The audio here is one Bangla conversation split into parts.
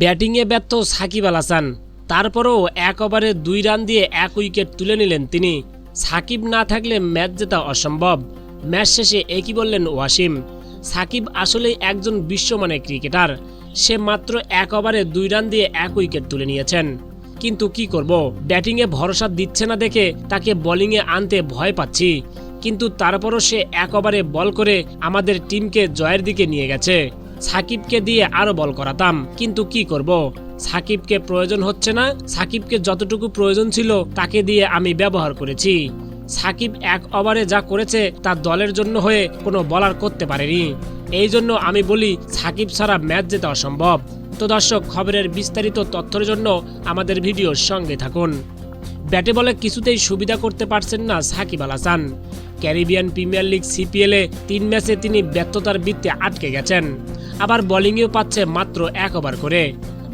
ব্যাটিংয়ে ব্যর্থ সাকিব আল হাসান। তারপরও এক ওভারে দুই রান দিয়ে এক উইকেট তুলে নিলেন তিনি। সাকিব না থাকলে ম্যাচ জেতা অসম্ভব। ম্যাচ শেষে একই বললেন ওয়াসিম, সাকিব আসলেই একজন বিশ্বমানের ক্রিকেটার। সে মাত্র এক ওভারে দুই রান দিয়ে এক উইকেট তুলে নিয়েছেন। কিন্তু কি করব? ব্যাটিংয়ে ভরসা দিচ্ছে না দেখে তাকে বোলিংয়ে আনতে ভয় পাচ্ছি। কিন্তু তারপরও সে এক ওভারে বল করে আমাদের টিমকে জয়ের দিকে নিয়ে গেছে। সাকিবকে দিয়ে আরও বল করাতাম। কিন্তু কি করব? সাকিবকে প্রয়োজন হচ্ছে না। সাকিবকে যতটুকু প্রয়োজন ছিল তাকে দিয়ে আমি ব্যবহার করেছি। সাকিব এক ওভারে যা করেছে তা দলের জন্য হয়ে কোনো বলার করতে পারেনি। এই জন্য আমি বলি, সাকিব ছাড়া ম্যাচ জেতা অসম্ভব। তো দর্শক, খবরের বিস্তারিত তথ্যের জন্য আমাদের ভিডিওর সঙ্গে থাকুন। ব্যাটে বলে কিছুতেই সুবিধা করতে পারছেন না Shakib Al Hasan. Caribbean Premier League সিপিএলে তিন ম্যাচে তিনি ব্যর্থতার বৃত্তে আটকে গেছেন। আবার বোলিংয়েও পাচ্ছে মাত্র এক ওভার করে।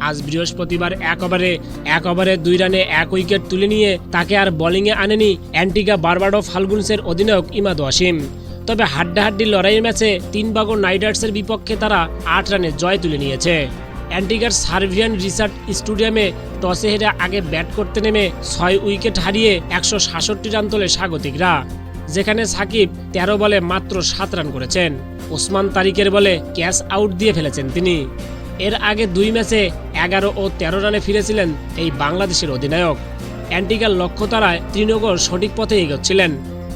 আজ বৃহস্পতিবার এক ওভারে এক ওভারে দুই রানে এক উইকেট তুলে নিয়ে তাকে আর বোলিংয়ে আনেনি অ্যান্টিগা বারবাডো ফাল্গুনসের অধিনায়ক ইমাদ ওয়াসিম তবে হাড্ডাহাড্ডি লড়াইয়ের ম্যাচে তিন বাগো নাইডার্সের বিপক্ষে তারা আট রানে জয় তুলে নিয়েছে। অ্যান্টিগার সার্ভিয়ান রিসার্চ স্টেডিয়ামে টসে হেরে আগে ব্যাট করতে নেমে ছয় উইকেট হারিয়ে একশো সাতষট্টি রান তোলে স্বাগতিকরা, যেখানে সাকিব তেরো বলে মাত্র সাত রান করেছেন। ওসমান তারিকের বলে ক্যাচ আউট দিয়ে ফেলেছেন তিনি। এর আগে দুই ম্যাচে এগারো ও তেরো রানে ফিরেছিলেন এই বাংলাদেশের অধিনায়ক। অ্যান্টিগার লক্ষ্য তারায় তৃণগর সঠিক পথে এগোচ্ছিলেন,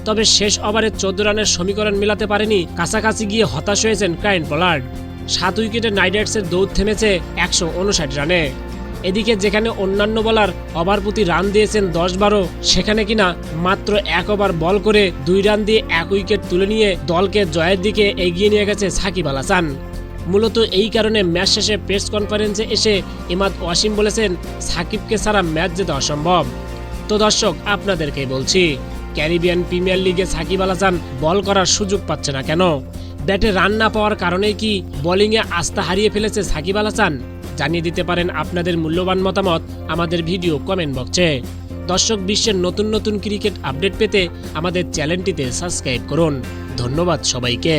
তবে শেষ ওভারে চোদ্দ রানের সমীকরণ মেলাতে পারেনি, কাছাকাছি গিয়ে হতাশ হয়েছেন ক্রাইন পলার্ড। সাত উইকেটে নাইডার্সের দৌড় থেমেছে একশো উনষাট রানে। এদিকে যেখানে অন্যান্য বলার ওভার প্রতি রান দিয়েছেন দশ বারো সেখানে কিনা মাত্র এক ওভার বল করে দুই রান দিয়ে এক উইকেট তুলে নিয়ে দলকে জয়ের দিকে এগিয়ে নিয়ে গেছে সাকিব আল হাসান। মূলত এই কারণে ম্যাচ শেষে প্রেস কনফারেন্সে এসে ইমাদ ওয়াসিম বলেছেন, সাকিবকে ছাড়া ম্যাচ জেতা অসম্ভব। তো দর্শক, আপনাদেরকেই বলছি, ক্যারিবিয়ান প্রিমিয়ার লিগে সাকিব আল হাসান বল করার সুযোগ পাচ্ছে না কেন? ব্যাটে রান না পাওয়ার কারণে কি বোলিংয়ে আস্থা হারিয়ে ফেলেছে সাকিব আল হাসান? জানিয়ে দিতে পারেন আপনাদের মূল্যবান মতামত আমাদের ভিডিও কমেন্ট বক্সে। দর্শক বিশ্বের নতুন নতুন ক্রিকেট আপডেট পেতে আমাদের চ্যানেলটিতে সাবস্ক্রাইব করুন। ধন্যবাদ সবাইকে।